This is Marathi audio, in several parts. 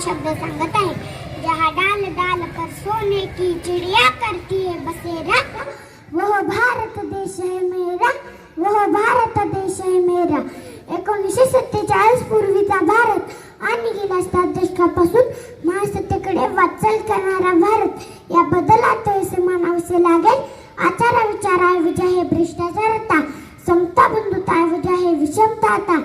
शब्द सांगत आहे. जहा डाल डाल पर सोने की चिड़िया करती है बसेरा। वह भारत देश है मेरा। वह भारत देश है मेरा। एकोणीसशे सत्तेचाळीस पूर्वीचा भारत आणि गेल्या सात दशकापासून महासत्तेकडे वाटचाल करणारा भारत. या बदलात असे मानावसे लागेल आचार विचाराऐवजी आहे भ्रष्टाचारता समता बंधुताऐवजी आहे विषमता आता.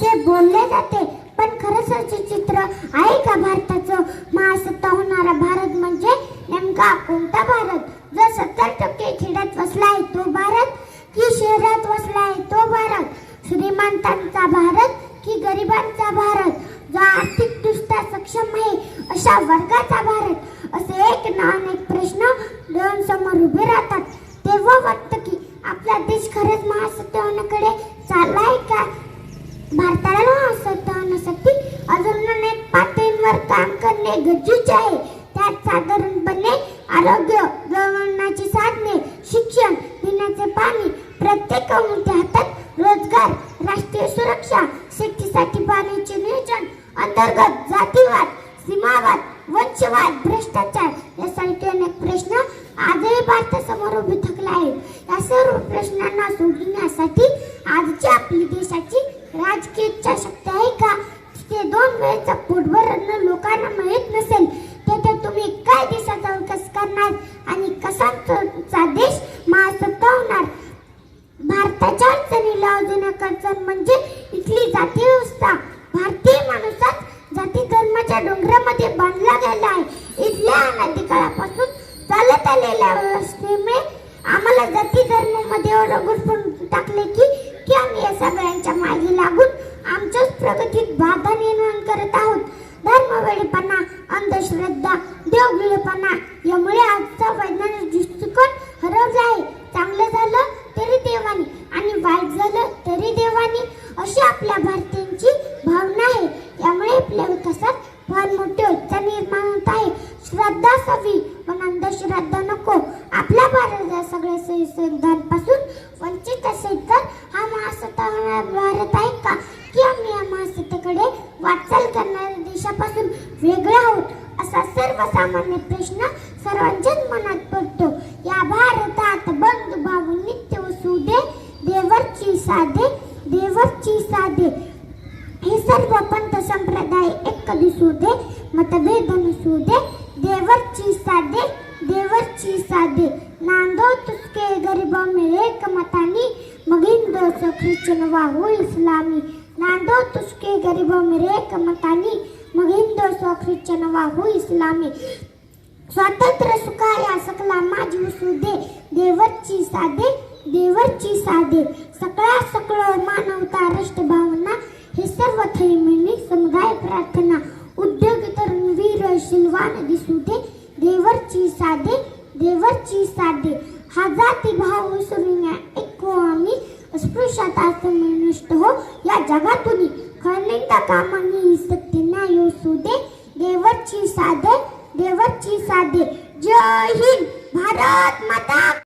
असे बोलले जाते पण खरंच चित्र आहे का भारताचं महासत्ता होणारा भारत म्हणजे नेमका कोणता भारत? जो सत्तर टक्के खेड्यात वसला आहे तो भारत की शहरात वसला आहे तो भारत? श्रीमंतांचा भारत की गरिबांचा भारत? जो आर्थिकदृष्ट्या सक्षम आहे अशा वर्गाचा भारत? असे एक ना अनेक प्रश्न डोळ्यांसमोर उभे राहतात. तेव्हा वाटतं की आपला देश खरंच महासत्ता होण्याकडे चाललाय का? करणे गरजेचे आहे. त्यात साधारणपणे आरोग्य जवळण्याची साधने शिक्षण पिण्याचे पाणी प्रत्येक मुठ्या हातात रोजगार राष्ट्रीय सुरक्षा शेतीसाठी पाण्याचे नियोजन अंतर्गत जातीवाद सीमावाद वंशवाद भ्रष्टाचार यासारखे अनेक प्रश्न आजही भारतासमोर उभे थकले आहेत. या सर्व प्रश्नांना सोडविण्यासाठी आजची आपली देशाची राजकीय इच्छाशक्ती आहे का? ते दोन वेळेचा पोटभर अन्न लोकांना माहीत नसेल तेथे तुम्ही काय देशाचा विकास करणार आणि कसा तुमचा देश महासत्ता होणार भारताच्या अडचणीला अजून एक अडचण म्हणजे इथली जाती व्यवस्था. भारतीय माणूसात जाती धर्माच्या डोंगरामध्ये बांधला गेला आहे. इथल्या अनाधिकाळापासून चालत आलेल्या व्यवस्थेमुळे आम्हाला जाती धर्मामध्ये ओरगुरपून टाकले की की आम्ही या सगळ्यांच्या मागे लागून आमच्याच प्रगतीत बाधा निर्माण करत आहोत. धर्मवेळीपणा अंधश्रद्धा देवगिळेपणा यामुळे आजचा वैज्ञानिक दृष्टिकोन हरवला आहे. चांगलं झालं तरी देवानी आणि वाईट झालं तरी देवानी अशी आपल्या भारतीयांची भावना आहे. यामुळे आपल्या विकासात फार मोठी अडचण निर्माण होत आहे. श्रद्धा सवी पण अंधश्रद्धा नको. आपला भारत या सगळ्या संविधानपासून वंचित असेल तर हा महासत्ता भारत आहे का की आम्ही या महासत्तेकडे वाटचाल करणाऱ्या देशापासून वेगळे आहोत असा सर्वसामान्य प्रश्न सर्वांच्याच मनात पडतो. या भारतात बंधू भाऊ नित्य वसुदे देवरची साधे देवरची साधे. हे सर्व पंत संप्रदाय एक दिसू दे मतभेद नसू दे. देवरची साधे देवरची साधे. नांदो तुझके गरीब मिळे कमतानी मगिंदो सो ख्रिश्चन वाहू इस्लामी नांदो तुझके गरीब मिळे कमतानी मतानी मग हिंदू असो ख्रिश्चन वाहू इस्लामी. स्वातंत्र्य सुखाया सकला माझी सुदे दे देवरची साधे देवरची साधे. सकळा सकळ मानवता राष्ट्र भावना हे सर्व थैमिनी समुदाय प्रार्थना. उद्योग तरुण वीर शिलवान दिसू दे देवरची साधे देवरची साधे. हा जाती भाव विसरून ऐकू आम्ही अस्पृश्यता नष्ट हो या जगातून. खनिंदा कामानी सत्य नाही असू दे देवची साधे देवची साधे. जय हिंद. भारत माता